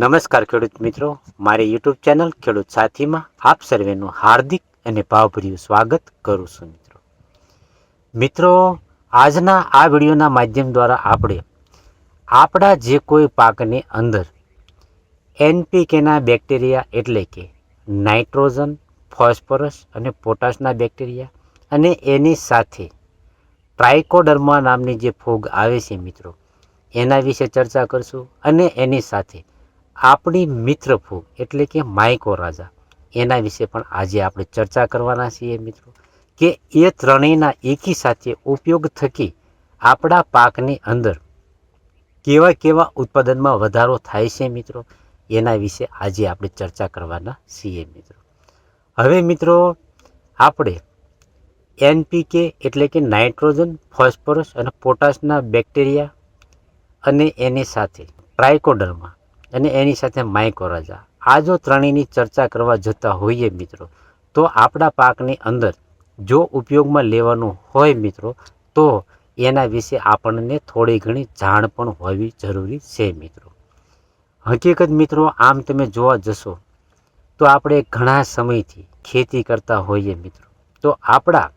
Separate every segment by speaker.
Speaker 1: નમસ્કાર ખેડૂત મિત્રો. મારી યુટ્યુબ ચેનલ ખેડૂત સાથીમાં આપ સર્વેનું હાર્દિક અને ભાવભર્યું સ્વાગત કરું છું મિત્રો. મિત્રો, આજના આ વિડીયોના માધ્યમ દ્વારા આપણે આપણા જે કોઈ પાકની અંદર એનપીકેના બેક્ટેરિયા એટલે કે નાઇટ્રોજન, ફોસ્ફરસ અને પોટાશના બેક્ટેરિયા અને એની સાથે ટ્રાઇકોડર્મા નામની જે ફૂગ આવે છે મિત્રો, એના વિશે ચર્ચા કરશું અને એની સાથે આપણી મિત્ર ફૂગ એટલે કે માઇકોરાજા એના વિશે પણ આજે આપણે ચર્ચા કરવાના છીએ મિત્રો, કે એ ત્રણેયના એકી સાથે ઉપયોગ થકી આપણા પાકની અંદર કેવા કેવા ઉત્પાદનમાં વધારો થાય છે મિત્રો, એના વિશે આજે આપણે ચર્ચા કરવાના છીએ મિત્રો. હવે મિત્રો, આપણે એનપીકે એટલે કે નાઇટ્રોજન, ફોસ્ફરસ અને પોટાશના બેક્ટેરિયા અને એની સાથે ટ્રાઇકોડર્મા અને એની સાથે માઇકોરાજા આ જો ત્રણેયની ચર્ચા કરવા જતા હોઈએ મિત્રો, તો આપણા પાકની અંદર જો ઉપયોગમાં લેવાનું હોય મિત્રો, તો એના વિશે આપણને થોડી ઘણી જાણ પણ હોવી જરૂરી છે મિત્રો. હકીકત મિત્રો, આમ તમે જોવા જશો, તો આપણે ઘણા સમયથી ખેતી કરતા હોઈએ મિત્રો. તો આપણા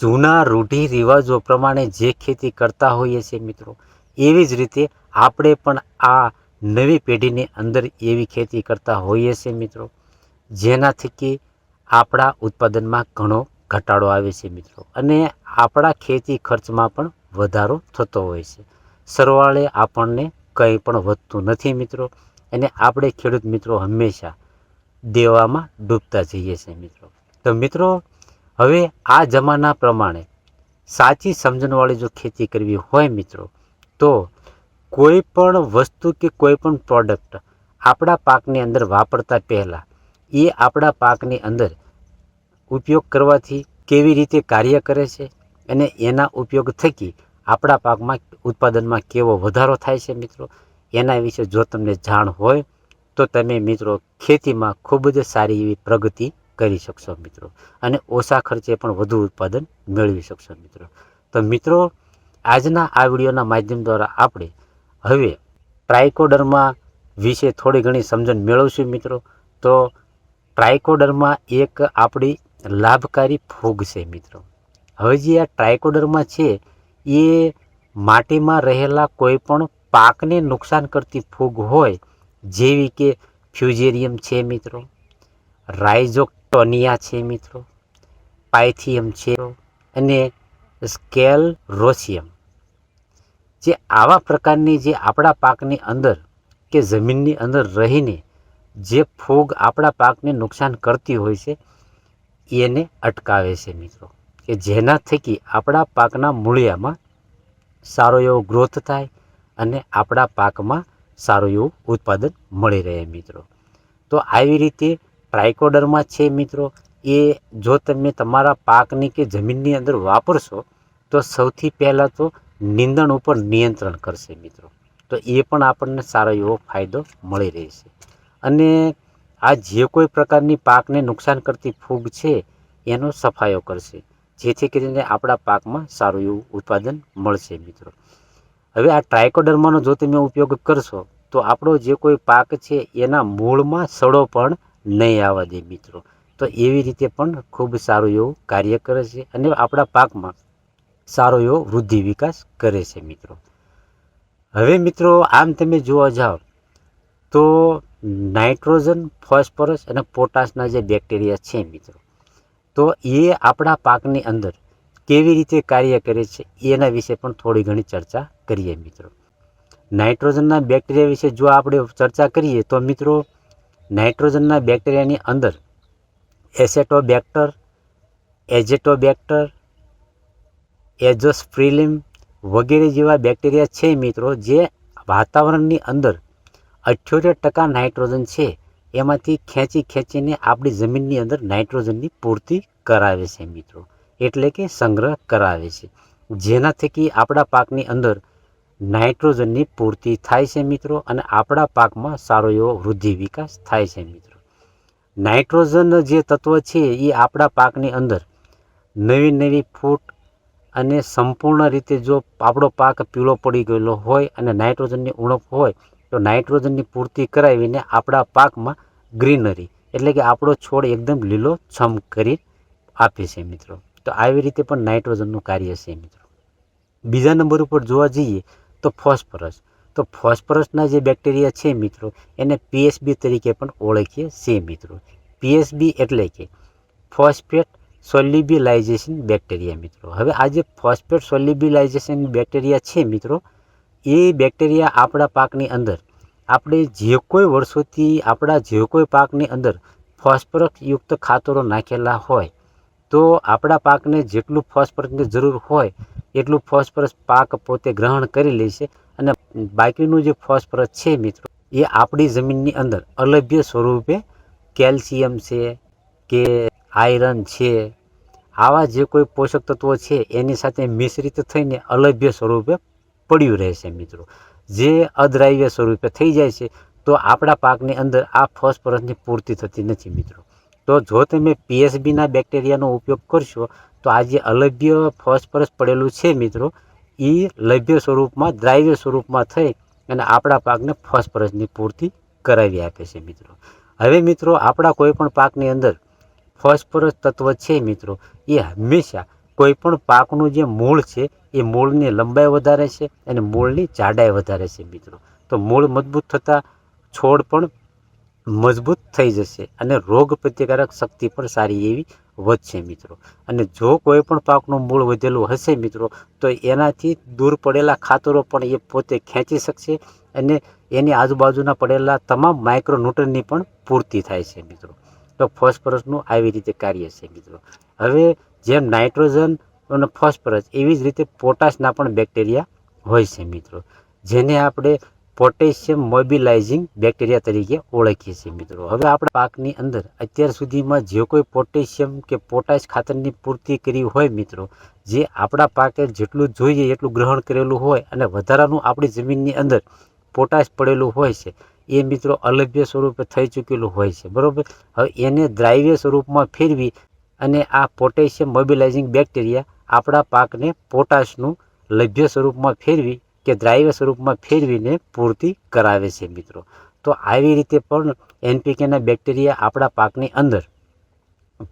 Speaker 1: જૂના રૂઢિ રિવાજો પ્રમાણે જે ખેતી કરતા હોઈએ છીએ મિત્રો, એવી જ રીતે આપણે પણ આ નવી પેઢીની અંદર એવી ખેતી કરતા હોઈએ છીએ મિત્રો જેના થકી આપણા ઉત્પાદનમાં ઘણો ઘટાડો આવે છે મિત્રો. અને આપણા ખેતી ખર્ચમાં પણ વધારો થતો હોય છે. સરવાળે આપણને કંઈ પણ વધતું નથી મિત્રો, અને આપણે ખેડૂત મિત્રો હંમેશા દેવામાં ડૂબતા જઈએ છીએ મિત્રો. તો મિત્રો, હવે આ જમાના પ્રમાણે સાચી સમજણવાળી જો ખેતી કરવી હોય મિત્રો, તો કોઈ પણ વસ્તુ કે કોઈ પણ પ્રોડક્ટ આપણા પાકની અંદર વાપરતા પહેલાં એ આપણા પાકની અંદર ઉપયોગ કરવાથી કેવી રીતે કાર્ય કરે છે અને એના ઉપયોગ થકી આપણા પાકમાં ઉત્પાદનમાં કેવો વધારો થાય છે મિત્રો? એના વિશે જો તમને જાણ હોય, તો તમે મિત્રો ખેતીમાં ખૂબ જ સારી એવી પ્રગતિ કરી શકશો મિત્રો અને ઓછા ખર્ચે પણ વધુ ઉત્પાદન મેળવી શકશો મિત્રો. તો મિત્રો, આજના આ વિડીયોના માધ્યમ દ્વારા આપણે હવે ટ્રાયકોડરમાં વિશે થોડી ઘણી સમજણ મેળવશું મિત્રો. તો ટ્રાયકોડરમાં એક આપણી લાભકારી ફૂગ છે મિત્રો. હવે જે આ ટ્રાયકોડરમાં છે, એ માટીમાં રહેલા કોઈ પણ પાકને નુકસાન કરતી ફૂગ હોય, જેવી કે ફ્યુઝેરિયમ છે મિત્રો, રાઇઝોક્ટોનિયા છે મિત્રો, પાયથિયમ છે, અને સ્કેલ રોસિયમ જે આવા પ્રકારની જે આપણા પાકની અંદર કે જમીનની અંદર રહીને જે ફૂગ આપણા પાકને નુકસાન કરતી હોય છે, એને અટકાવે છે મિત્રો. કે જેના થકી આપણા પાકના મૂળિયામાં સારો એવો ગ્રોથ થાય અને આપણા પાકમાં સારું એવું ઉત્પાદન મળી રહે મિત્રો. તો આવી રીતે ટ્રાઇકોડરમાં છે મિત્રો, એ જો તમે તમારા પાકની કે જમીનની અંદર વાપરશો, તો સૌથી પહેલાં તો નીંદણ ઉપર નિયંત્રણ કરશે મિત્રો. તો એ પણ આપણને સારો એવો ફાયદો મળી રહેશે. અને આ જે કોઈ પ્રકારની પાકને નુકસાન કરતી ફૂગ છે, એનો સફાયો કરશે. જેથી કરીને આપણા પાકમાં સારું એવું ઉત્પાદન મળશે મિત્રો. હવે આ ટ્રાયકોડર્માનો જો તમે ઉપયોગ કરશો, તો આપણો જે કોઈ પાક છે, એના મૂળમાં સડો પણ નહીં આવવા દે મિત્રો. તો એવી રીતે પણ ખૂબ સારું એવું કાર્ય કરે છે. અને આપણા પાકમાં સારો એવો વૃદ્ધિ વિકાસ કરે છે મિત્રો. હવે મિત્રો, આમ તમે જોવા જાઓ, તો નાઇટ્રોજન, ફોસ્ફરસ અને પોટાશના જે બેક્ટેરિયા છે મિત્રો, તો એ આપણા પાકની અંદર કેવી રીતે કાર્ય કરે છે, એના વિશે પણ થોડી ઘણી ચર્ચા કરીએ મિત્રો. નાઇટ્રોજનના બેક્ટેરિયા વિશે જો આપણે ચર્ચા કરીએ, તો મિત્રો, નાઇટ્રોજનના બેક્ટેરિયાની અંદર એસેટોબેક્ટર, એજેટોબેક્ટર એઝોસ્પ્રિલિમ વગેરે જેવા બેક્ટેરિયા છે મિત્રો, જે વાતાવરણની અંદર અઠ્યોતેર ટકા નાઇટ્રોજન છે. એમાંથી ખેંચી ખેંચીને આપણી જમીનની અંદર નાઇટ્રોજનની પૂર્તિ કરાવે છે મિત્રો. એટલે કે સંગ્રહ કરાવે છે. જેના થકી આપણા પાકની અંદર નાઇટ્રોજનની પૂર્તિ થાય છે મિત્રો, અને આપણા પાકમાં સારો એવો વૃદ્ધિ વિકાસ થાય છે મિત્રો. નાઇટ્રોજન જે તત્વ છે, એ આપણા પાકની અંદર નવી નવી ફૂટ અને સંપૂર્ણ રીતે જો આપણો પાક પીળો પડી ગયેલો હોય અને નાઇટ્રોજનની ઉણપ હોય, તો નાઇટ્રોજનની પૂર્તિ કરાવીને આપણા પાકમાં ગ્રીનરી, એટલે કે આપણો છોડ એકદમ લીલો છમ કરી આપે છે મિત્રો. તો આવી રીતે પણ નાઇટ્રોજનનું કાર્ય છે મિત્રો. બીજા નંબર ઉપર જોવા જઈએ તો ફોસ્ફરસ. તો ફોસ્ફરસના જે બેક્ટેરિયા છે મિત્રો, એને પીએસબી તરીકે પણ ઓળખીએ છીએ મિત્રો. પીએસબી એટલે કે ફોસ્ફેટ સોલ્યુબિલાઇઝેશન બેક્ટેરિયા મિત્રો. હવે આ જે ફોસ્ફેટ સોલ્યુબિલાઇઝેશન બેક્ટેરિયા છે મિત્રો, એ બેક્ટેરિયા આપણા પાકની અંદર, આપણે જે કોઈ વર્ષોથી આપણા જે કોઈ પાકની અંદર ફોસ્ફરસયુક્ત ખાતરો નાખેલા હોય, તો આપણા પાકને જેટલું ફોસ્ફરસની જરૂર હોય, એટલું ફોસ્ફરસ પાક પોતે ગ્રહણ કરી લેશે અને બાકીનું જે ફોસ્ફરસ છે મિત્રો, એ આપણી જમીનની અંદર અલભ્ય સ્વરૂપે કેલ્શિયમ છે કે આયરન છે. આવા જે કોઈ પોષક તત્વો છે, એની સાથે મિશ્રિત થઈને અલભ્ય સ્વરૂપે પડ્યું રહેશે મિત્રો. જે અદ્રાવ્ય સ્વરૂપે થઈ જાય છે, તો આપણા પાકની અંદર આ ફોસ્ફરસની પૂર્તિ થતી નથી મિત્રો. તો જો તમે પીએસબીના બેક્ટેરિયાનો ઉપયોગ કરશો, તો આ જે અલભ્ય ફોસ્ફરસ પડેલું છે મિત્રો એ લભ્ય સ્વરૂપમાં, દ્રાવ્ય સ્વરૂપમાં થઈ અને આપણા પાકને ફોસ્ફરસની પૂર્તિ કરાવી આપે છે મિત્રો. હવે મિત્રો, આપણા કોઈ પણ પાકની અંદર ફોસ્ફરસ તત્વ છે મિત્રો. એ હંમેશા કોઈ પણ પાકનું જે મૂળ છે, એ મૂળની લંબાઈ વધારે છે અને મૂળની જાડાઈ વધારે છે મિત્રો. તો મૂળ મજબૂત થતાં છોડ પણ મજબૂત થઈ જશે અને રોગ પ્રતિકારક શક્તિ પણ સારી એવી વધશે મિત્રો. અને જો કોઈ પણ પાકનું મૂળ વધેલું હશે મિત્રો, તો એનાથી દૂર પડેલા ખાતરો પણ એ પોતે ખેંચી શકશે અને એની આજુબાજુના પડેલા તમામ માઇક્રોન્યુટ્રનની પણ પૂર્તિ થાય છે મિત્રો. તો ફોસ્ફરસનું આવી રીતે કાર્ય છે મિત્રો હવે જેમ નાઇટ્રોજન અને ફોસ્ફરસ એવી જ રીતે પોટાશના પણ બેક્ટેરિયા હોય છે, મિત્રો. જેને આપણે પોટેશિયમ મોબિલાઇઝિંગ બેક્ટેરિયા તરીકે ઓળખીએ છીએ, મિત્રો. હવે આપણા પાકની અંદર અત્યાર સુધીમાં જે કોઈ પોટેશિયમ કે પોટાશ ખાતરની પૂર્તિ કરી હોય, મિત્રો, જે આપણા પાકે જેટલું જોઈએ એટલું ગ્રહણ કરેલું હોય અને વધારાનું આપણી જમીનની અંદર પોટાશ પડેલું હોય છે એ મિત્રો અલભ્ય સ્વરૂપે થઈ ચૂકેલું હોય છે, બરાબર? હવે એને દ્રાવ્ય સ્વરૂપમાં ફેરવી અને આ પોટેશિયમ મોબિલાઇઝિંગ બેક્ટેરિયા આપણા પાકને પોટાશનું લભ્ય સ્વરૂપમાં ફેરવી કે દ્રાવ્ય સ્વરૂપમાં ફેરવીને પૂર્તિ કરાવે છે મિત્રો. તો આવી રીતે પણ એનપીકેના બેક્ટેરિયા આપણા પાકની અંદર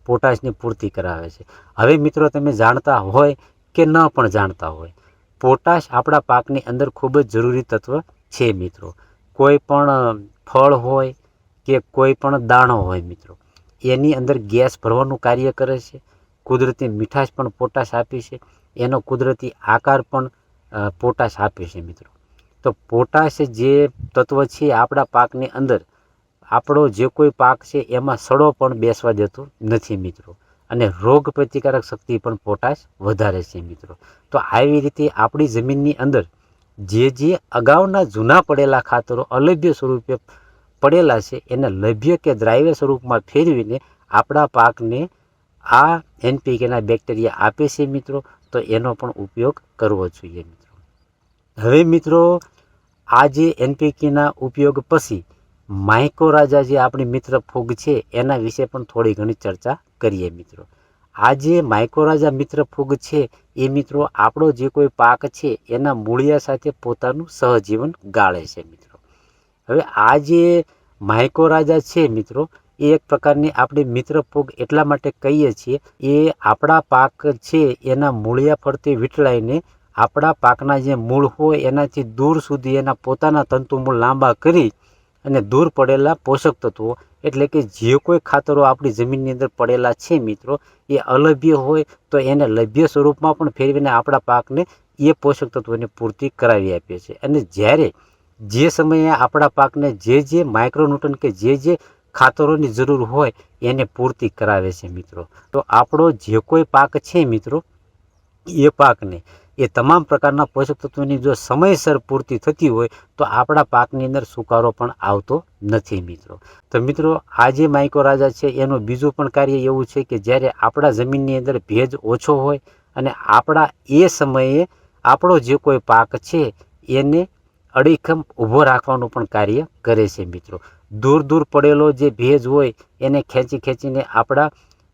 Speaker 1: પોટાશની પૂર્તિ કરાવે છે. હવે મિત્રો તમે જાણતા હોય કે ન પણ જાણતા હોય, પોટાશ આપણા પાકની અંદર ખૂબ જ જરૂરી તત્વ છે મિત્રો. કોઈ પણ ફળ હોય કે કોઈ પણ દાણો હોય મિત્રો, એની અંદર ગેસ ભરવાનું કાર્ય કરે છે, કુદરતી મીઠાશ પણ પોટાશ આપી છે, એનો કુદરતી આકાર પણ પોટાશ આપે છે મિત્રો. તો પોટાશ જે તત્વ છે આપણા પાકની અંદર, આપણો જે કોઈ પાક છે એમાં સડો પણ બેસવા દેતો નથી મિત્રો. અને રોગ પ્રતિકારક શક્તિ પણ પોટાશ વધારે છે મિત્રો. તો આવી રીતે આપણી જમીનની અંદર જે જે અગાઉના જૂના પડેલા ખાતરો અલભ્ય સ્વરૂપે પડેલા છે, એને લભ્ય કે દ્રાવ્ય સ્વરૂપમાં ફેરવીને આપણા પાકને આ એનપીકેના બેક્ટેરિયા આપે છે મિત્રો, તો એનો પણ ઉપયોગ કરવો જોઈએ મિત્રો. હવે મિત્રો, આ જે એનપીકેના ઉપયોગ પછી માઇકોરાજા જે આપણી મિત્ર ફૂગ છે, એના વિશે પણ થોડી ઘણી ચર્ચા કરીએ મિત્રો. આ જે માઇકોરાજા મિત્ર ફૂગ છે, એ મિત્રો આપણો જે કોઈ પાક છે, એના મૂળિયા સાથે પોતાનું સહજીવન ગાળે છે મિત્રો. હવે આ જે માઇકોરાજા છે મિત્રો, એ એક પ્રકારની આપણે મિત્ર ફૂગ એટલા માટે કહીએ છીએ, એ આપણા પાક છે, એના મૂળિયા ફરતે વીંટળાઈને આપણા પાકના જે મૂળ હોય, એનાથી દૂર સુધી એના પોતાના તંતુમૂળ લાંબા કરી અને દૂર પડેલા પોષક તત્વો એટલે કે જે કોઈ ખાતરો આપણી જમીનની અંદર પડેલા છે મિત્રો, એ અલભ્ય હોય તો એને લભ્ય સ્વરૂપમાં પણ ફેરવીને આપણા પાકને એ પોષક તત્વોની પૂર્તિ કરાવી આપીએ છીએ. અને જ્યારે જે સમયે આપણા પાકને જે જે માઇક્રોન્યુટન કે જે જે ખાતરોની જરૂર હોય એને પૂર્તિ કરાવે છે મિત્રો. તો આપણો જે કોઈ પાક છે મિત્રો, એ પાકને એ તમામ પ્રકારના પોષક તત્વોની જો સમયસર પૂર્તિ થતી હોય, તો આપણા પાકની અંદર સુકારો પણ આવતો નથી મિત્રો. તો મિત્રો, આ જે માઇકોરાજા છે, એનું બીજું પણ કાર્ય એવું છે કે જ્યારે આપણા જમીનની અંદર ભેજ ઓછો હોય અને આપણા એ સમયે આપણો જે કોઈ પાક છે, એને અડીખમ ઊભો રાખવાનું પણ કાર્ય કરે છે મિત્રો. દૂર દૂર પડેલો જે ભેજ હોય, એને ખેંચી ખેંચીને આપણા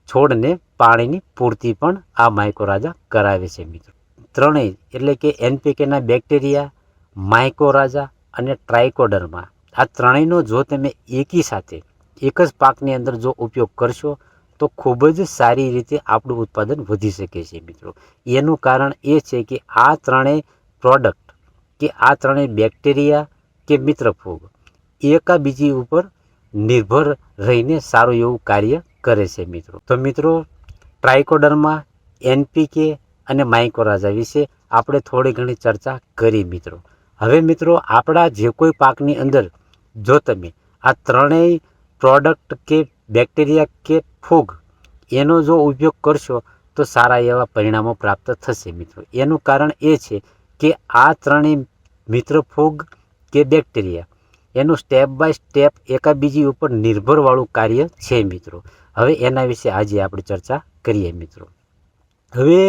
Speaker 1: છોડને પાણીની પૂર્તિ પણ આ માઇકોરાજા કરાવે છે મિત્રો. ત્રણેય, એટલે કે એનપીકેના બેક્ટેરિયા માઇકોરાજા અને ટ્રાઇકોડર્મા આ ત્રણેયનો જો તમે એકી સાથે, એક જ પાકની અંદર જો ઉપયોગ કરશો, તો ખૂબ જ સારી રીતે આપણું ઉત્પાદન વધી શકે છે મિત્રો. એનું કારણ એ છે કે આ ત્રણેય પ્રોડક્ટ કે આ ત્રણેય બેક્ટેરિયા કે મિત્ર ફૂગ એકા બીજી ઉપર નિર્ભર રહીને સારું એવું કાર્ય કરે છે મિત્રો. તો મિત્રો ટ્રાઇકોડર્મા એનપીકે અને માઇકો રાજા વિશે આપણે થોડી ઘણી ચર્ચા કરી મિત્રો. હવે મિત્રો, આપણા જે કોઈ પાકની અંદર જો તમે આ ત્રણેય પ્રોડક્ટ કે બેક્ટેરિયા કે ફૂગ એનો જો ઉપયોગ કરશો, તો સારા એવા પરિણામો પ્રાપ્ત થશે મિત્રો. એનું કારણ એ છે કે આ ત્રણેય મિત્ર ફૂગ કે બેક્ટેરિયા એનું સ્ટેપ બાય સ્ટેપ એકાબીજી ઉપર નિર્ભરવાળું કાર્ય છે મિત્રો. હવે એના વિશે આજે આપણે ચર્ચા કરીએ મિત્રો. હવે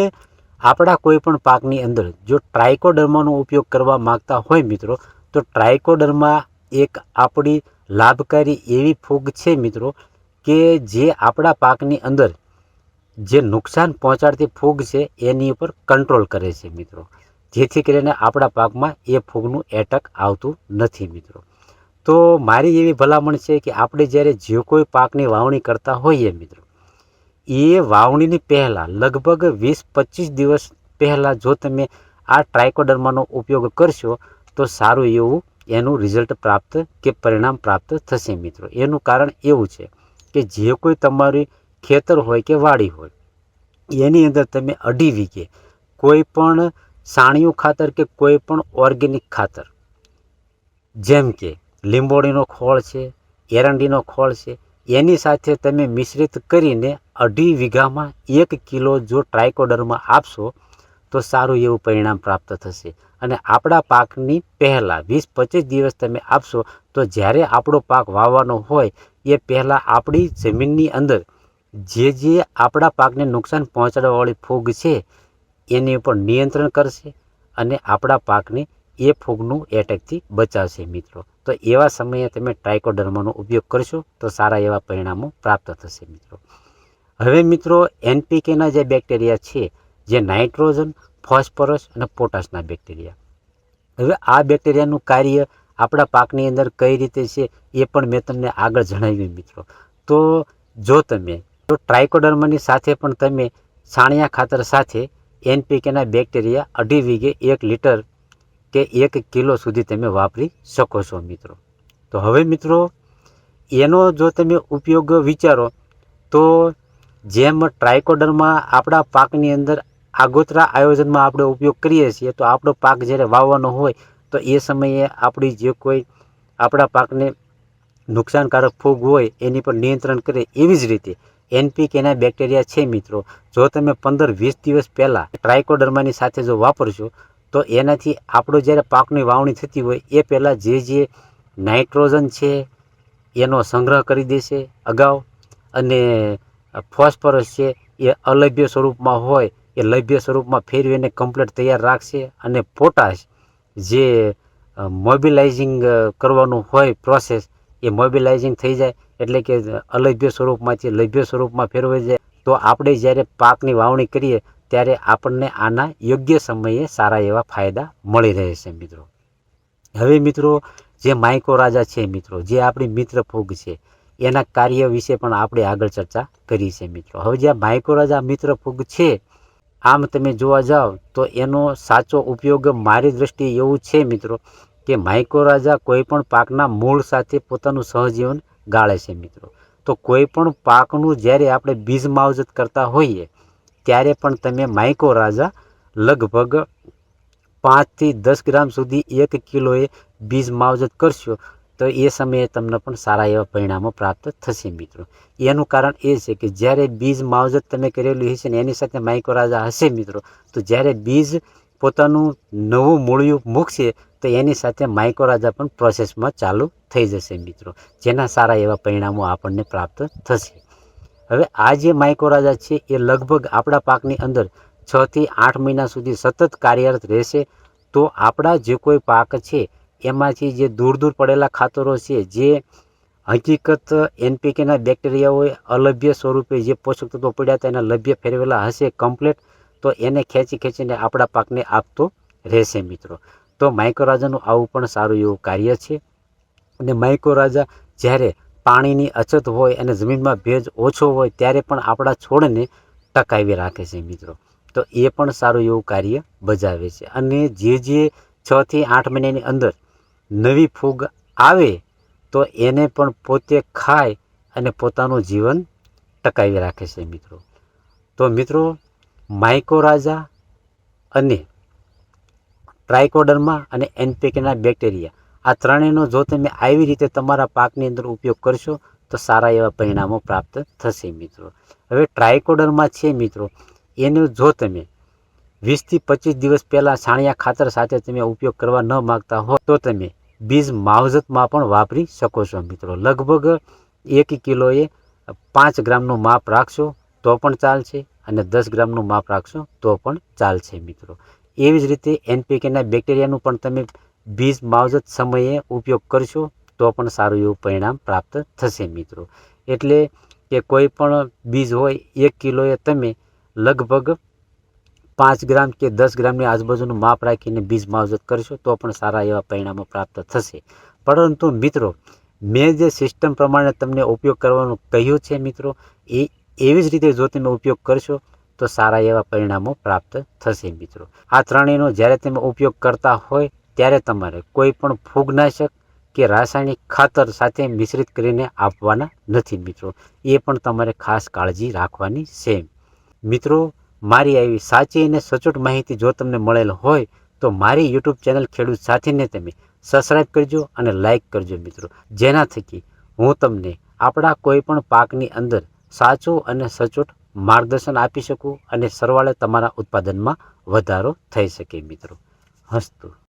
Speaker 1: આપણા કોઈ પણ પાકની અંદર જો ટ્રાઇકોડર્માનો ઉપયોગ કરવા માગતા હોય મિત્રો, તો ટ્રાઇકોડર્મા એક આપણી લાભકારી એવી ફૂગ છે મિત્રો કે જે આપણા પાકની અંદર જે નુકસાન પહોંચાડતી ફૂગ છે એની ઉપર કંટ્રોલ કરે છે મિત્રો. જેથી કરીને આપણા પાકમાં એ ફૂગનું એટક આવતું નથી મિત્રો. તો મારી એવી ભલામણ છે કે આપણે જ્યારે જે કોઈ પાકની વાવણી કરતા હોઈએ મિત્રો એ વાવણીની પહેલાં, લગભગ વીસ પચીસ દિવસ પહેલાં જો તમે આ ટ્રાયકોડર્માનો ઉપયોગ કરશો, તો સારું એવું એનું રિઝલ્ટ પ્રાપ્ત કે પરિણામ પ્રાપ્ત થશે મિત્રો. એનું કારણ એવું છે કે જે કોઈ તમારી ખેતર હોય કે વાડી હોય, એની અંદર તમે અઢી વીઘે કોઈ પણ સાણિયું ખાતર કે કોઈ પણ ઓર્ગેનિક ખાતર, જેમ કે લીંબોળીનો ખોળ છે, એરંડીનો ખોળ છે એની સાથે તમે મિશ્રિત કરીને અઢી વીઘામાં એક કિલો જો ટ્રાયકોડરમાં આપશો, તો સારું એવું પરિણામ પ્રાપ્ત થશે. અને આપણા પાકની પહેલાં વીસ પચીસ દિવસ તમે આપશો, તો જ્યારે આપણો પાક વાવવાનો હોય, એ પહેલાં આપણી જમીનની અંદર જે જે આપણા પાકને નુકસાન પહોંચાડવાવાળી ફૂગ છે, એની ઉપર નિયંત્રણ કરશે અને આપણા પાકને એ ફૂગનું એટેકથી બચાવશે મિત્રો. તો એવા સમયે તમે ટ્રાઇકોડર્માનો ઉપયોગ કરશો તો સારા એવા પરિણામો પ્રાપ્ત થશે મિત્રો. હવે મિત્રો એનપીકેના જે બેક્ટેરિયા છે, જે નાઇટ્રોજન ફોસ્ફરસ અને પોટાશના બેક્ટેરિયા હવે આ બેક્ટેરિયાનું કાર્ય આપણા પાકની અંદર કઈ રીતે છે એ પણ મેં તમને આગળ જણાવ્યું મિત્રો. તો જો તમે, તો ટ્રાઇકોડર્માની સાથે પણ તમે છાણિયા ખાતર સાથે એનપીકેના બેક્ટેરિયા અઢી વીઘે એક લીટર કે એક કિલો સુધી તમે વાપરી શકો છો મિત્રો. તો હવે મિત્રો, એનો જો તમે ઉપયોગ વિચારો, તો જેમ ટ્રાયકોડરમાં આપણા પાકની અંદર આગોતરા આયોજનમાં આપણે ઉપયોગ કરીએ છીએ, તો આપણો પાક જ્યારે વાવવાનો હોય, તો એ સમયે આપણી જે કોઈ આપણા પાકને નુકસાનકારક ફૂગ હોય, એની પર નિયંત્રણ કરે એવી જ રીતે. એનપીકેના બેક્ટેરિયા છે મિત્રો. જો તમે પંદર વીસ દિવસ પહેલાં ટ્રાઇકોડર્માની સાથે જો વાપરશો તો એનાથી આપણો જ્યારે પાકની વાવણી થતી હોય, એ પહેલાં જે જે નાઇટ્રોજન છે, એનો સંગ્રહ કરી દેશે અગાઉ. અને ફોસ્ફરસ છે, એ અલભ્ય સ્વરૂપમાં હોય, એ લભ્ય સ્વરૂપમાં ફેરવીને કમ્પ્લીટ તૈયાર રાખશે. અને પોટાશ જે મોબિલાઇઝિંગ કરવાનું હોય પ્રોસેસ એ મોબિલાઇઝિંગ થઈ જાય. એટલે કે અલભ્ય સ્વરૂપમાંથી લભ્ય સ્વરૂપમાં ફેરવાઈ જાય. તો આપણે જ્યારે પાકની વાવણી કરીએ ત્યારે આપણને આના યોગ્ય સમયે સારા એવા ફાયદા મળી રહે છે મિત્રો. હવે મિત્રો, જે માઇકોરાજા છે મિત્રો, જે આપણી મિત્ર ફૂગ છે, એના કાર્ય વિશે પણ આપણે આગળ ચર્ચા કરી છે મિત્રો. હવે જે માઇકોરાજા મિત્ર ફૂગ છે, આમ તમે જોવા જાઓ તો એનો સાચો ઉપયોગ મારી દ્રષ્ટિએ એવું છે મિત્રો કે માઇકોરાજા કોઈ પણ પાકના મૂળ સાથે પોતાનું સહજીવન ગાળે છે મિત્રો. તો કોઈ પણ પાકનું જ્યારે આપણે બીજ માવજત કરતા હોઈએ ત્યારે પણ તમે માઇકોરાજા લગભગ પાંચથી દસ ગ્રામ સુધી એક કિલોએ બીજ માવજત કરશો, તો એ સમયે તમને પણ સારા એવા પરિણામો પ્રાપ્ત થશે મિત્રો. એનું કારણ એ છે કે જ્યારે બીજ માવજત તમે કરેલું હશે ને એની સાથે માઇકોરાજા હશે મિત્રો, તો જ્યારે બીજ પોતાનું નવું મૂળિયું મૂકશે, તો એની સાથે માઇકોરાજા પણ પ્રોસેસમાં ચાલુ થઈ જશે મિત્રો. જેના સારા એવા પરિણામો આપણને પ્રાપ્ત થશે. હવે આ જે માઇકોરાજા છે, એ લગભગ આપણા પાકની અંદર છથી આઠ મહિના સુધી સતત કાર્યરત રહેશે. તો આપણા જે કોઈ પાક છે, એમાંથી જે દૂર દૂર પડેલા ખાતરો છે, જે હકીકત એનપીકેના બેક્ટેરિયાઓએ અલભ્ય સ્વરૂપે જે પોષક તત્વો પડ્યા હતા, એના લભ્ય ફેરવેલા હશે કમ્પ્લેટ તો એને ખેંચી ખેંચીને આપણા પાકને આપતો રહેશે મિત્રો. તો માઇક્રોરાજાનું આવું પણ સારું એવું કાર્ય છે. અને માઇક્રોરાજા જ્યારે પાણીની અછત હોય અને જમીનમાં ભેજ ઓછો હોય ત્યારે પણ આપણા છોડને ટકાવી રાખે છે મિત્રો. તો એ પણ સારું એવું કાર્ય બજાવે છે. અને જે જે છથી આઠ મહિનાની અંદર નવી ફૂગ આવે, તો એને પણ પોતે ખાય અને પોતાનું જીવન ટકાવી રાખે છે મિત્રો. તો મિત્રો માઇકોરાજા અને ટ્રાયકોડર્મા અને એનપીકેના બેક્ટેરિયા આ ત્રણેયનો જો તમે આવી રીતે તમારા પાકની અંદર ઉપયોગ કરશો, તો સારા એવા પરિણામો પ્રાપ્ત થશે મિત્રો. હવે ટ્રાયકોડરમાં છે મિત્રો. એનો જો તમે વીસથી પચીસ દિવસ પહેલાં છાણિયા ખાતર સાથે તમે ઉપયોગ કરવા ન માગતા હો, તો તમે બીજ માવજતમાં પણ વાપરી શકો છો મિત્રો. લગભગ એક કિલોએ પાંચ ગ્રામનું માપ રાખશો, તો પણ ચાલશે, અને દસ ગ્રામનું માપ રાખશો, તો પણ ચાલશે મિત્રો. એવી જ રીતે એનપીકેના બેક્ટેરિયાનું પણ તમે બીજ માવજત સમયે ઉપયોગ કરશો, તો પણ સારું એવું પરિણામ પ્રાપ્ત થશે મિત્રો. એટલે કે કોઈ પણ બીજ હોય, એક કિલોએ તમે લગભગ પાંચ ગ્રામ કે દસ ગ્રામની આજુબાજુનું માપ રાખીને બીજ માવજત કરશો, તો પણ સારા એવા પરિણામો પ્રાપ્ત થશે. પરંતુ મિત્રો, મેં જે સિસ્ટમ પ્રમાણે તમને ઉપયોગ કરવાનું કહ્યું છે મિત્રો, એ એવી જ રીતે જો તમે ઉપયોગ કરશો, તો સારા એવા પરિણામો પ્રાપ્ત થશે મિત્રો. આ ત્રણેયનો જ્યારે તમે ઉપયોગ કરતા હોય ત્યારે તમારે કોઈ પણ ફૂગનાશક કે રાસાયણિક ખાતર સાથે મિશ્રિત કરીને આપવાના નથી મિત્રો. એ પણ તમારે ખાસ કાળજી રાખવાની છે. મિત્રો, મારી આવી સાચી અને સચોટ માહિતી જો તમને મળેલ હોય, તો મારી યુટ્યુબ ચેનલ ખેડૂત સાથીને તમે સબસ્ક્રાઈબ કરજો અને લાઇક કરજો મિત્રો. જેના થકી હું તમને આપણા કોઈ પણ પાકની અંદર સાચું અને સચોટ માર્ગદર્શન આપી શકું અને સરવાળે તમારા ઉત્પાદનમાં વધારો થઈ શકે મિત્રો. હસ્તુ.